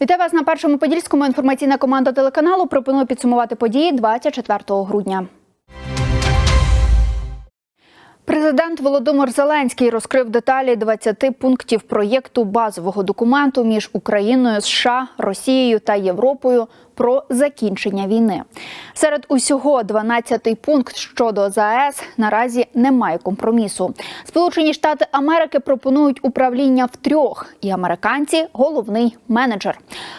Вітаю вас на першому подільському. Інформаційна команда телеканалу пропонує підсумувати події 24 грудня. Президент Володимир Зеленський розкрив деталі 20 пунктів проєкту базового документу між Україною, США, Росією та Європою про закінчення війни. Серед усього 12-й пункт щодо ЗАЕС наразі немає компромісу. Сполучені Штати Америки пропонують управління в трьох, і американці головний менеджер.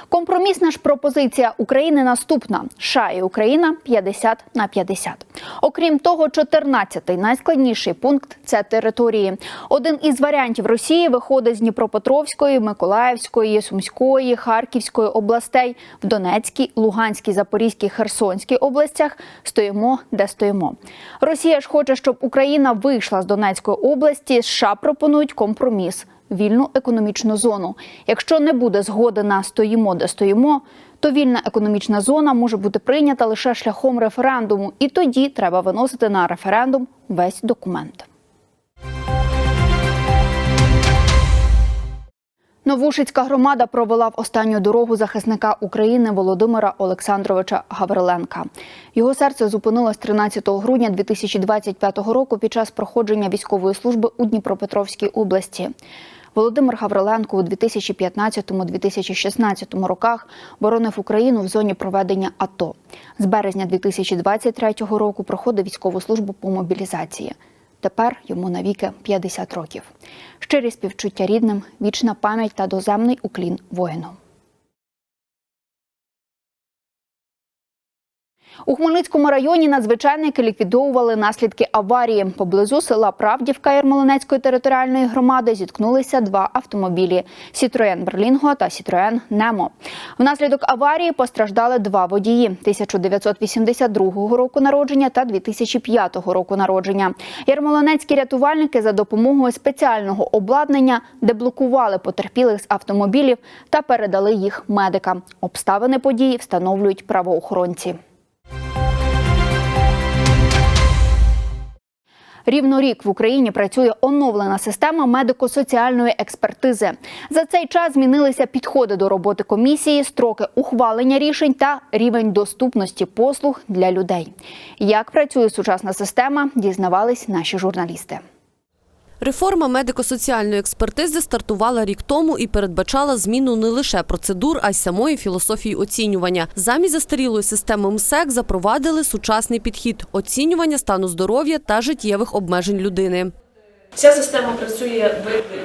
Компромісна ж пропозиція України наступна: США і Україна 50 на 50. Окрім того, 14-й найскладніший пункт це території. Один із варіантів Росії виходить з Дніпропетровської, Миколаївської, Сумської, Харківської областей в Донецькій, Луганській, Запорізькій, Херсонській областях. Стоїмо, де стоїмо. Росія ж хоче, щоб Україна вийшла з Донецької області. США пропонують компроміс. Вільну економічну зону. Якщо не буде згоди на стоїмо, де стоїмо, то вільна економічна зона може бути прийнята лише шляхом референдуму, і тоді треба виносити на референдум весь документ. Новушицька громада провела в останню дорогу захисника України Володимира Олександровича Гавриленка. Його серце зупинилось 13 грудня 2025 року під час проходження військової служби у Дніпропетровській області. Володимир Гавриленко у 2015-2016 роках боронив Україну в зоні проведення АТО. З березня 2023 року проходив військову службу по мобілізації. Тепер йому навіки 50 років. Щирі співчуття рідним, вічна пам'ять та доземний уклін воїну. У Хмельницькому районі надзвичайники ліквідовували наслідки аварії. Поблизу села Правдівка Ярмолинецької територіальної громади зіткнулися два автомобілі: Сітроен Берлінго та Сітроен Немо. Внаслідок аварії постраждали два водії 1982 року народження та 2005 року народження. Ярмолинецькі рятувальники за допомогою спеціального обладнання деблокували потерпілих з автомобілів та передали їх медикам. Обставини події встановлюють правоохоронці. Рівно рік в Україні працює оновлена система медико-соціальної експертизи. За цей час змінилися підходи до роботи комісії, строки ухвалення рішень та рівень доступності послуг для людей. Як працює сучасна система, дізнавались наші журналісти. Реформа медико-соціальної експертизи стартувала рік тому і передбачала зміну не лише процедур, а й самої філософії оцінювання. Замість застарілої системи МСЕК запровадили сучасний підхід оцінювання стану здоров'я та життєвих обмежень людини. Ця система працює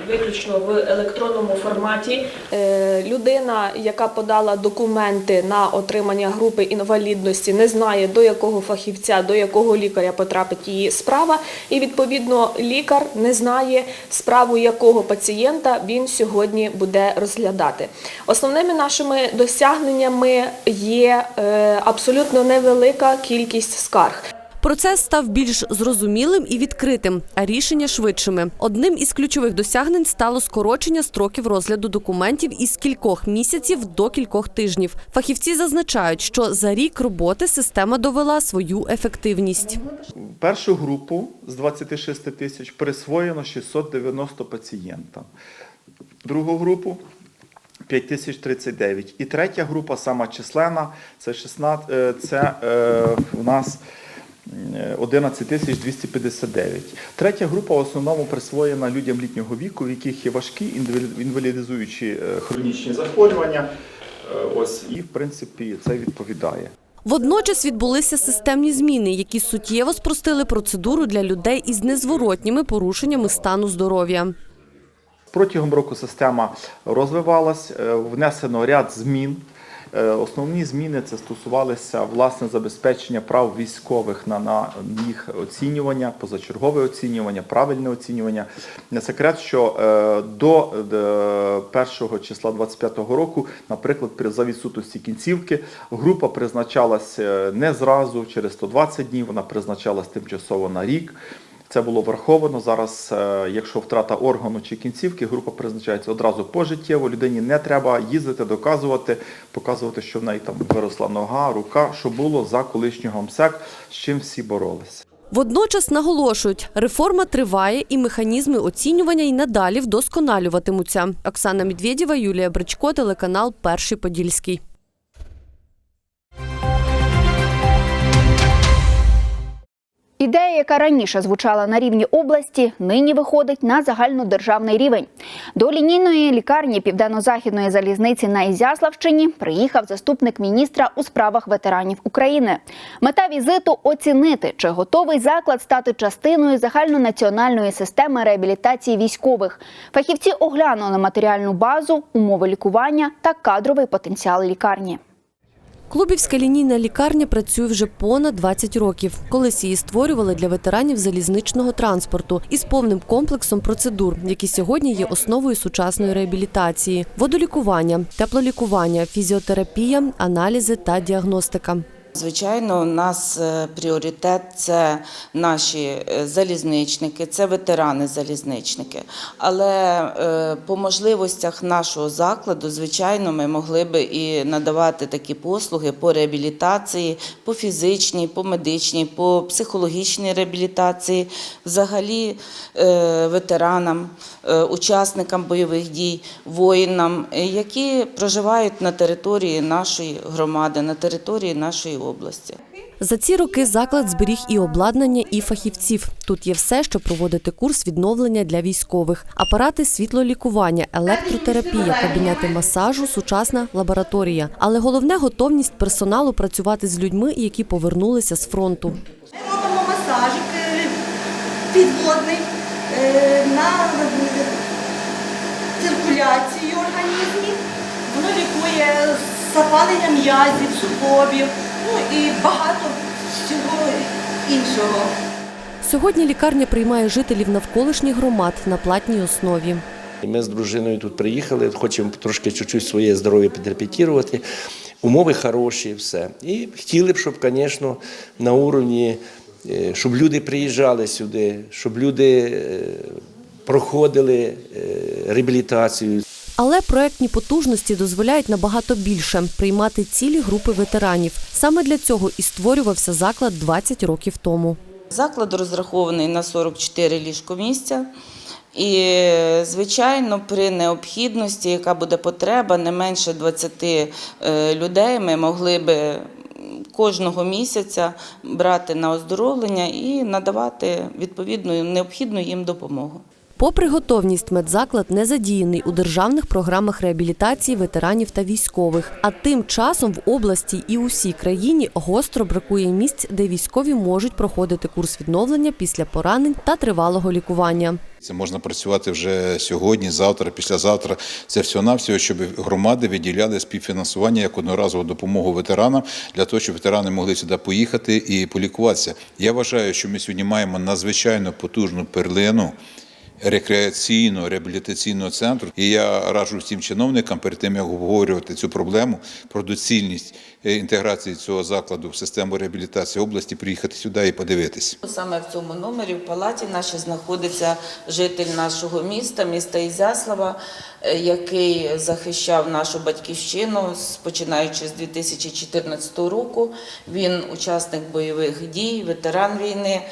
виключно в електронному форматі. Е, Людина, яка подала документи на отримання групи інвалідності, не знає до якого фахівця, до якого лікаря потрапить її справа, і відповідно лікар не знає справу якого пацієнта він сьогодні буде розглядати. Основними нашими досягненнями є е, абсолютно невелика кількість скарг. Процес став більш зрозумілим і відкритим, а рішення швидшими. Одним із ключових досягнень стало скорочення строків розгляду документів із кількох місяців до кількох тижнів. Фахівці зазначають, що за рік роботи система довела свою ефективність. Першу групу з 26 тисяч присвоєно 690 пацієнтам. Другу групу 5039. І третя група, сама численна, це 16, е, це е, у нас 11 тисяч 259. Третя група в основному присвоєна людям літнього віку, в яких є важкі інвалід- інвалідизуючі е, хронічні захворювання. Е, Ось і в принципі це відповідає. Водночас відбулися системні зміни, які суттєво спростили процедуру для людей із незворотніми порушеннями стану здоров'я. Протягом року система розвивалась, е, внесено ряд змін. Е, Основні зміни це стосувалися власне забезпечення прав військових на, на їх оцінювання, позачергове оцінювання, правильне оцінювання. Не секрет, що е, до е, 1 числа 25-го року, наприклад, при за відсутності кінцівки, група призначалась е, не зразу, через 120 днів, вона призначалась тимчасово на рік. Це було враховано. Зараз, е, якщо втрата органу чи кінцівки, група призначається одразу пожиттєво. Людині не треба їздити, доказувати, показувати, що в неї там виросла нога, рука, що було за колишнього МСЕК, з чим всі боролися. Водночас наголошують, реформа триває і механізми оцінювання й надалі вдосконалюватимуться. Оксана Медведєва, Юлія Бричко, телеканал Перший Подільський. Ідея, яка раніше звучала на рівні області, нині виходить на загальнодержавний рівень. До лінійної лікарні Південно-Західної залізниці на Ізяславщині приїхав заступник міністра у справах ветеранів України. Мета візиту оцінити, чи готовий заклад стати частиною загальнонаціональної системи реабілітації військових. Фахівці оглянули матеріальну базу, умови лікування та кадровий потенціал лікарні. Клубівська лінійна лікарня працює вже понад 20 років. Колись її створювали для ветеранів залізничного транспорту із повним комплексом процедур, які сьогодні є основою сучасної реабілітації: водолікування, теплолікування, фізіотерапія, аналізи та діагностика. Звичайно, у нас е, пріоритет це наші е, залізничники, це ветерани-залізничники. Але е, по можливостях нашого закладу, звичайно, ми могли би і надавати такі послуги по реабілітації, по фізичній, по медичній, по психологічній реабілітації, взагалі ветеранам, учасникам бойових дій, воїнам, які проживають на території нашої громади, на території нашої області. За ці роки заклад зберіг і обладнання, і фахівців. Тут є все, щоб проводити курс відновлення для військових: апарати світлолікування, електротерапія, кабінети масажу, сучасна лабораторія. Але головне готовність персоналу працювати з людьми, які повернулися з фронту. Ми робимо масажик підводний е, на циркуляцію організмі. Воно лікує запалення м'язів, суглобів, ну і багато всього іншого. Сьогодні лікарня приймає жителів навколишніх громад на платній основі. Ми з дружиною тут приїхали, хочемо трошки чуть-чуть своє здоров'я підрепетірувати. Умови хороші, все. І хотіли б, щоб, звісно, на уровні, е, щоб люди приїжджали сюди, щоб люди е, проходили е, реабілітацію. Але проектні потужності дозволяють набагато більше приймати цілі групи ветеранів. Саме для цього і створювався заклад 20 років тому. Заклад розрахований на 44 ліжкомісця. І, звичайно, при необхідності, яка буде потреба, не менше 20 е, людей ми могли би кожного місяця брати на оздоровлення і надавати відповідну необхідну їм допомогу. Попри готовність, медзаклад не задіяний у державних програмах реабілітації ветеранів та військових. А тим часом в області і усій країні гостро бракує місць, де військові можуть проходити курс відновлення після поранень та тривалого лікування. Це можна працювати вже сьогодні, завтра, післязавтра. Це всього навсього, щоб громади виділяли співфінансування як одноразову допомогу ветеранам для того, щоб ветерани могли сюди поїхати і полікуватися. Я вважаю, що ми сьогодні маємо надзвичайно потужну перлину. Рекреаційно реабілітаційного центру, і я раджу всім чиновникам перед тим як обговорювати цю проблему про доцільність е, інтеграції цього закладу в систему реабілітації області, приїхати сюди і подивитись. Саме в цьому номері в палаті нашій знаходиться житель нашого міста, міста Ізяслава, е, який захищав нашу батьківщину починаючи з 2014 року. Він учасник бойових дій, ветеран війни.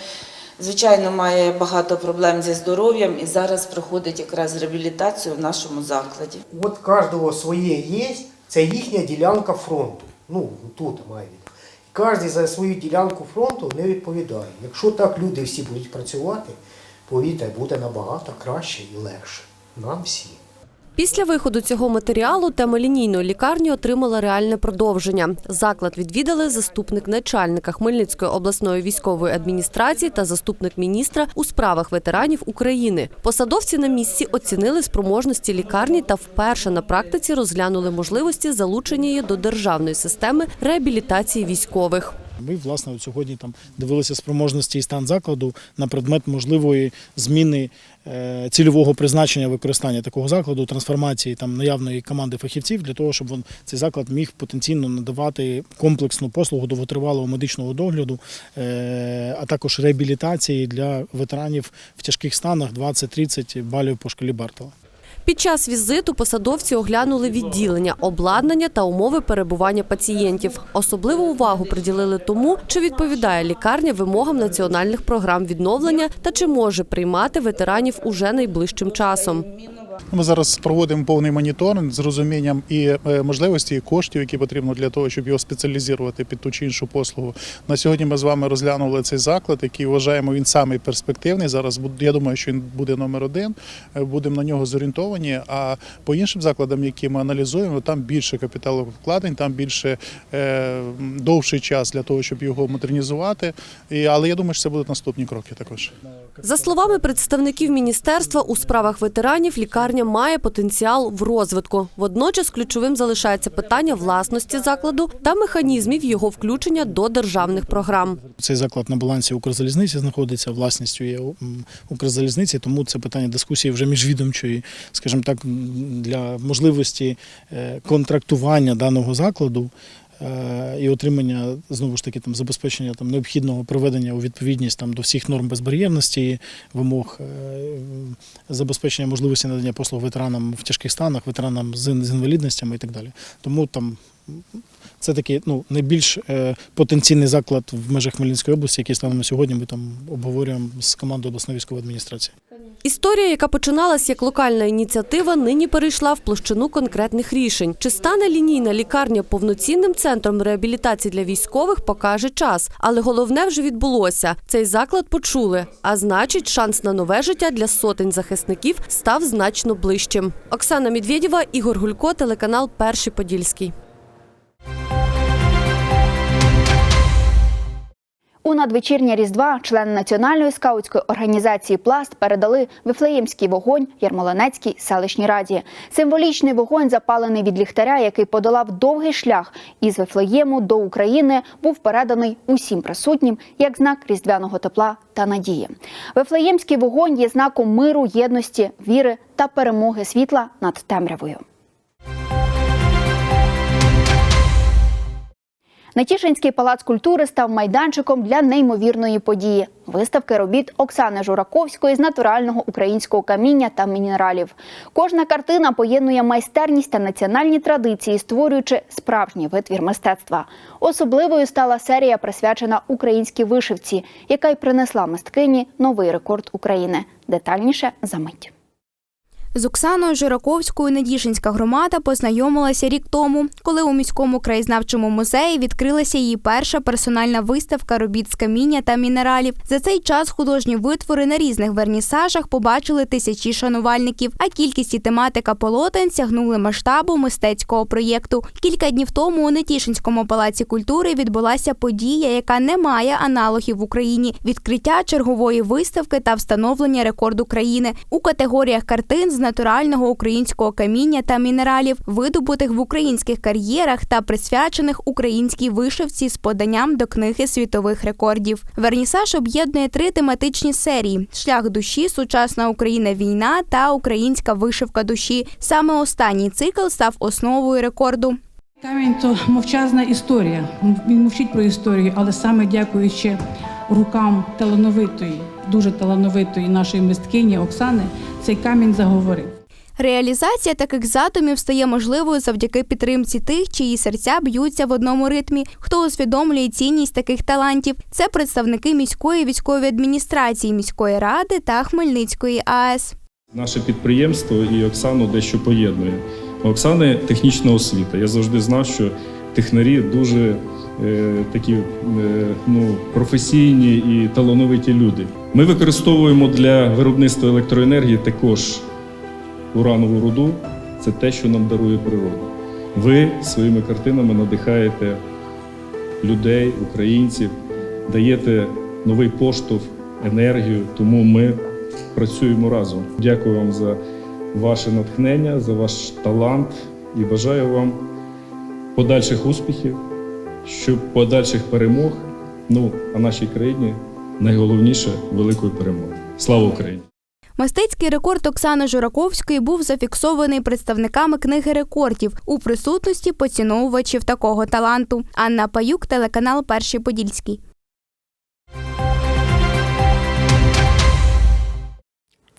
Звичайно, має багато проблем зі здоров'ям і зараз проходить якраз реабілітацію в нашому закладі. От кожного своє є, це їхня ділянка фронту. Ну, тут має. Кожен за свою ділянку фронту не відповідає. Якщо так люди всі будуть працювати, повірте, буде набагато краще і легше. Нам всім. Після виходу цього матеріалу тема лінійної лікарні отримала реальне продовження. Заклад відвідали заступник начальника Хмельницької обласної військової адміністрації та заступник міністра у справах ветеранів України. Посадовці на місці оцінили спроможності лікарні та вперше на практиці розглянули можливості залучення її до державної системи реабілітації військових. Ми власне от сьогодні там дивилися спроможності і стан закладу на предмет можливої зміни е, цільового призначення використання такого закладу, трансформації там наявної команди фахівців для того, щоб він, цей заклад міг потенційно надавати комплексну послугу довготривалого медичного догляду, е, а також реабілітації для ветеранів в тяжких станах 20-30 балів по шкалі Бартова. Під час візиту посадовці оглянули відділення, обладнання та умови перебування пацієнтів. Особливу увагу приділили тому, чи відповідає лікарня вимогам національних програм відновлення та чи може приймати ветеранів уже найближчим часом. Ми зараз проводимо повний моніторинг з розумінням і е, можливості, і коштів, які потрібно для того, щоб його спеціалізувати під ту чи іншу послугу. На сьогодні ми з вами розглянули цей заклад, який вважаємо він самий перспективний. Зараз я думаю, що він буде номер один. Е, Будемо на нього зорієнтовані. А по іншим закладам, які ми аналізуємо, там більше капіталовкладень, там більше е, довший час для того, щоб його модернізувати. Але я думаю, що це будуть наступні кроки також. За словами представників міністерства, у справах ветеранів лікарня має потенціал в розвитку. Водночас ключовим залишається питання власності закладу та механізмів його включення до державних програм. Цей заклад на балансі Укрзалізниці знаходиться власністю є Укрзалізниці, тому це питання дискусії вже міжвідомчої, скажімо так, для можливості е, контрактування даного закладу. Е, І отримання знову ж таки там забезпечення там необхідного приведення у відповідність там до всіх норм безбар'єрності, вимог е, забезпечення можливості надання послуг ветеранам в тяжких станах, ветеранам з інвалідностями і так далі. Тому там це такий ну найбільш е, потенційний заклад в межах Хмельницької області, який станом на сьогодні ми там обговорюємо з командою обласної військової адміністрації. Історія, яка починалась як локальна ініціатива, нині перейшла в площину конкретних рішень. Чи стане лінійна лікарня повноцінним центром реабілітації для військових, покаже час. Але головне вже відбулося. Цей заклад почули. А значить, шанс на нове життя для сотень захисників став значно ближчим. Оксана Медведєва, Ігор Гулько, телеканал Перший Подільський. У надвечірнє Різдва члени національної скаутської організації Пласт передали вифлеємський вогонь Ярмолинецькій селищній раді. Символічний вогонь, запалений від ліхтаря, який подолав довгий шлях із Вифлеєму до України, був переданий усім присутнім як знак різдвяного тепла та надії. Вифлеємський вогонь є знаком миру, єдності, віри та перемоги світла над темрявою. Нетішинський палац культури став майданчиком для неймовірної події виставки робіт Оксани Жураковської з натурального українського каміння та мінералів. Кожна картина поєднує майстерність та національні традиції, створюючи справжній витвір мистецтва. Особливою стала серія, присвячена українській вишивці, яка й принесла мисткині новий рекорд України. Детальніше за мить. З Оксаною Жираковською Недішинська громада познайомилася рік тому, коли у міському краєзнавчому музеї відкрилася її перша персональна виставка робіт з каміння та мінералів. За цей час художні витвори на різних вернісажах побачили тисячі шанувальників, а кількість і тематика полотен сягнули масштабу мистецького проєкту. Кілька днів тому у Нетішинському палаці культури відбулася подія, яка не має аналогів в Україні: відкриття чергової виставки та встановлення рекорду країни у категоріях картин натурального українського каміння та мінералів, видобутих в українських кар'єрах та присвячених українській вишивці з поданням до книги світових рекордів. Вернісаж об'єднує три тематичні серії: шлях душі, сучасна Україна, війна та українська вишивка душі. Саме останній цикл став основою рекорду. Камінь то мовчазна історія. Він мовчить про історію, але саме дякуючи рукам талановитої, дуже талановитої нашої мисткині Оксани, цей камінь заговорив. Реалізація таких задумів стає можливою завдяки підтримці тих, чиї серця б'ються в одному ритмі. Хто усвідомлює цінність таких талантів? Це представники міської військової адміністрації, міської ради та Хмельницької АЕС. Наше підприємство і Оксану дещо поєднує. У Оксани технічна освіта. Я завжди знав, що технарі дуже е, такі е, ну, професійні і талановиті люди. Ми використовуємо для виробництва електроенергії також уранову руду. Це те, що нам дарує природа. Ви своїми картинами надихаєте людей, українців, даєте новий поштовх, енергію, тому ми працюємо разом. Дякую вам за ваше натхнення, за ваш талант і бажаю вам подальших успіхів, щоб подальших перемог. Ну, а нашій країні найголовніше великої перемоги. Слава Україні! Мистецький рекорд Оксани Жураковської був зафіксований представниками книги рекордів у присутності поціновувачів такого таланту. Анна Паюк, телеканал Перший Подільський.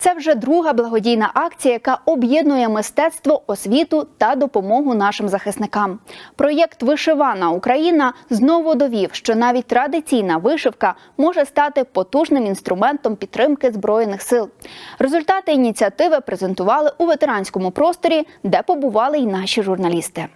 Це вже друга благодійна акція, яка об'єднує мистецтво, освіту та допомогу нашим захисникам. Проєкт Вишивана Україна знову довів, що навіть традиційна вишивка може стати потужним інструментом підтримки збройних сил. Результати ініціативи презентували у ветеранському просторі, де побували й наші журналісти.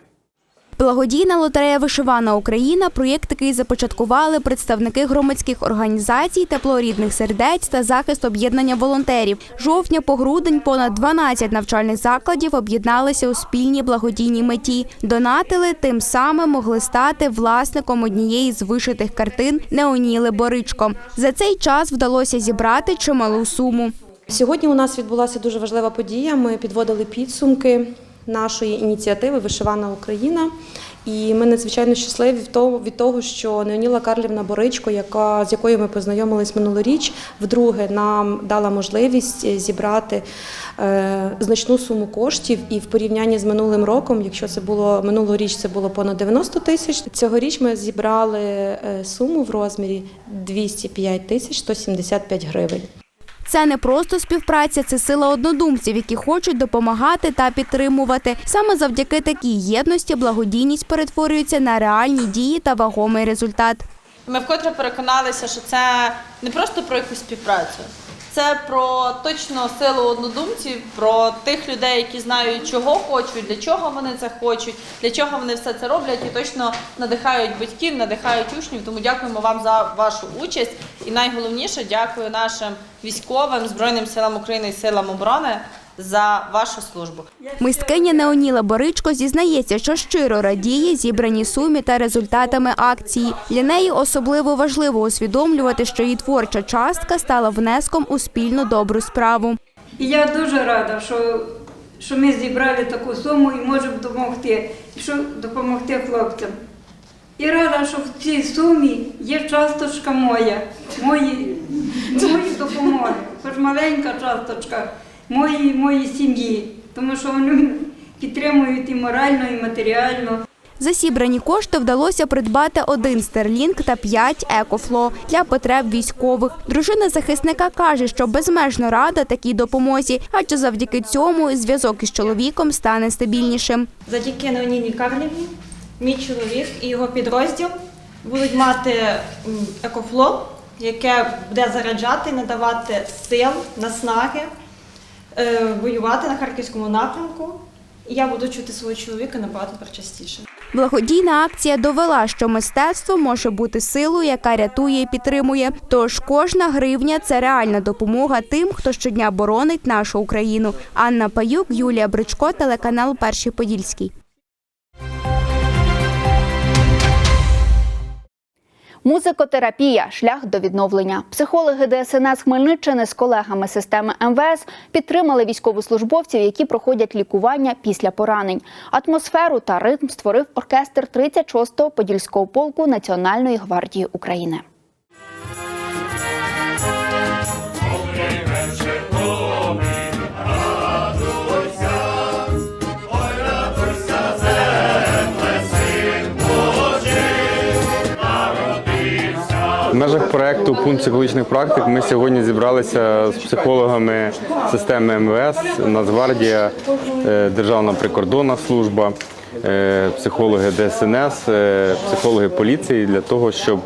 Благодійна лотерея Вишивана Україна проєкт, який започаткували представники громадських організацій, теплорідних сердець та захист об'єднання волонтерів. Жовтня по грудень понад 12 навчальних закладів об'єдналися у спільній благодійній меті. Донатили, тим самим могли стати власником однієї з вишитих картин Неоніли Боричко. За цей час вдалося зібрати чималу суму. Сьогодні у нас відбулася дуже важлива подія. Ми підводили підсумки нашої ініціативи Вишивана Україна. І ми надзвичайно щасливі від того, що Неоніла Карлівна Боричко, яка, з якою ми познайомились минулоріч, вдруге нам дала можливість е, зібрати е, значну суму коштів. І в порівнянні з минулим роком, якщо це було минулоріч, це було понад 90 тисяч. Цьогоріч ми зібрали е, суму в розмірі 205 тисяч 175 гривень. Це не просто співпраця, це сила однодумців, які хочуть допомагати та підтримувати. Саме завдяки такій єдності благодійність перетворюється на реальні дії та вагомий результат. Ми вкотре переконалися, що це не просто про якусь співпрацю, це про точно силу однодумців, про тих людей, які знають, чого хочуть, для чого вони це хочуть, для чого вони все це роблять, і точно надихають батьків, надихають учнів. Тому дякуємо вам за вашу участь. І найголовніше дякую нашим військовим, Збройним силам України і силам оборони за вашу службу. Мисткиня Неоніла Боричко зізнається, що щиро радіє зібраній сумі та результатами акції. Для неї особливо важливо усвідомлювати, що її творча частка стала внеском у спільну добру справу. І я дуже рада, що, що ми зібрали таку суму і можемо допомогти, що допомогти хлопцям. І рада, що в цій сумі є часточка моя, мої, мої допомоги, хоч маленька часточка моєї, моєї сім'ї, тому що вони підтримують і морально, і матеріально. За зібрані кошти вдалося придбати один стерлінг та п'ять екофло для потреб військових. Дружина захисника каже, що безмежно рада такій допомозі, адже завдяки цьому зв'язок із чоловіком стане стабільнішим. Завдяки Неоніні Карлівні, мій чоловік і його підрозділ будуть мати екофло, яке буде заряджати, надавати сил, наснаги, воювати на харківському напрямку. Я буду чути свого чоловіка набагато частіше. Благодійна акція довела, що мистецтво може бути силою, яка рятує і підтримує. Тож кожна гривня це реальна допомога тим, хто щодня боронить нашу Україну. Анна Паюк, Юлія Бричко, телеканал Перший Подільський. Музикотерапія шлях до відновлення. Психологи ДСНС Хмельниччини з колегами системи МВС підтримали військовослужбовців, які проходять лікування після поранень. Атмосферу та ритм створив оркестр 36-го подільського полку Національної гвардії України. Межах проекту пункт психологічних практик ми сьогодні зібралися з психологами системи МВС, Нацгвардія, е, Державна прикордонна служба, е, психологи ДСНС, е, психологи поліції для того, щоб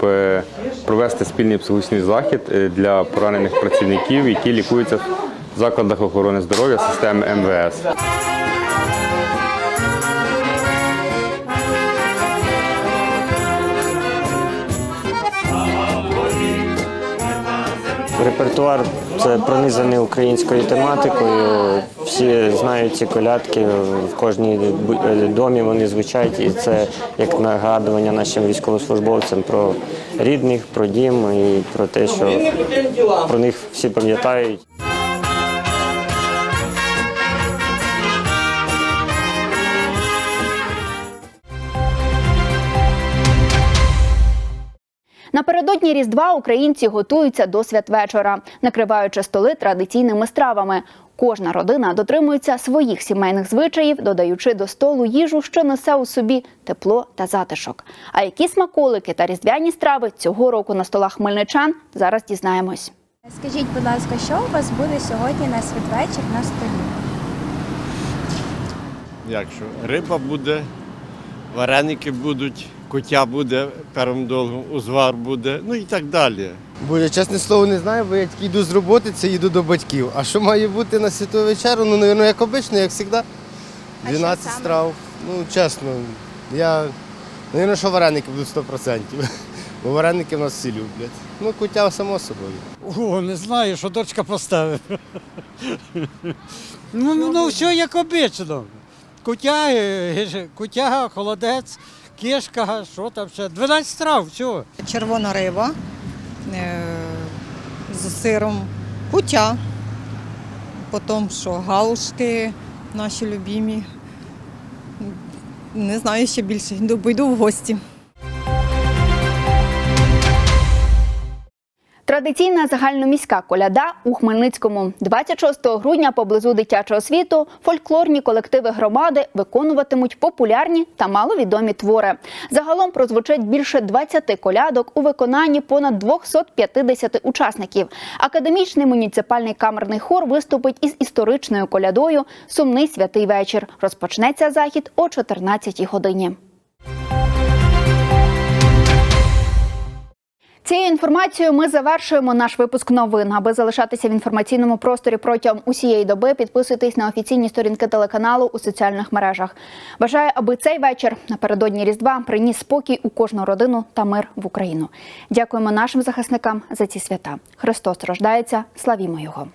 провести спільний психологічний захід для поранених працівників, які лікуються в закладах охорони здоров'я системи МВС. Репертуар це пронизаний українською тематикою. Всі знають ці колядки, в кожній е, домі вони звучать, і це як нагадування нашим військовослужбовцям про рідних, про дім і про те, що про них всі пам'ятають. Напередодні Різдва українці готуються до святвечора, накриваючи столи традиційними стравами. Кожна родина дотримується своїх сімейних звичаїв, додаючи до столу їжу, що несе у собі тепло та затишок. А які смаколики та різдвяні страви цього року на столах хмельничан зараз дізнаємось. Скажіть, будь ласка, що у вас буде сьогодні на святвечір на столі? Якщо риба буде, вареники будуть, кутя буде першим долгом, узвар буде, ну і так далі. Бо я чесне слово не знаю, бо я тільки йду з роботи, це їду до батьків. А що має бути на святу вечеру? Ну, напевно, як обично, як завжди. 12 страв. Ну, чесно, я. Навірно, що вареники будуть 100%. Бо вареники в нас всі люблять. Ну, куття само собою. О, не знаю, що дочка поставить. ну, ну, все як обично. Кутя, е, кутя, холодець, кішка, що там ще. 12 страв, все. Червона риба е, з сиром, кутя, потім що галушки наші любимі. Не знаю ще більше, бо йду в гості. Традиційна загальноміська коляда у Хмельницькому 26 грудня поблизу дитячого світу фольклорні колективи громади виконуватимуть популярні та маловідомі твори. Загалом прозвучить більше 20 колядок у виконанні понад 250 учасників. Академічний муніципальний камерний хор виступить із історичною колядою Сумний святий вечір. Розпочнеться захід о 14 годині. Цією інформацією ми завершуємо наш випуск новин. Аби залишатися в інформаційному просторі протягом усієї доби, підписуйтесь на офіційні сторінки телеканалу у соціальних мережах. Бажаю, аби цей вечір напередодні Різдва приніс спокій у кожну родину та мир в Україну. Дякуємо нашим захисникам за ці свята. Христос рождається. Славімо його!